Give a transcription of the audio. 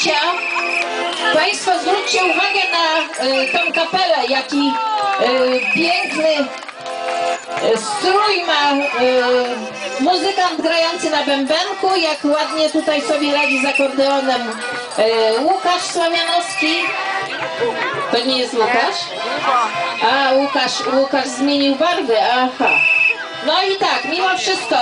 Zdjęcia. Państwo zwróćcie uwagę na e, tą kapelę, jaki e, piękny e, strój ma e, muzykant grający na bębenku, jak ładnie tutaj sobie radzi z akordeonem e, Łukasz Sławianowski. To nie jest Łukasz? A, Łukasz, Łukasz zmienił barwy, aha. No i tak, mimo wszystko,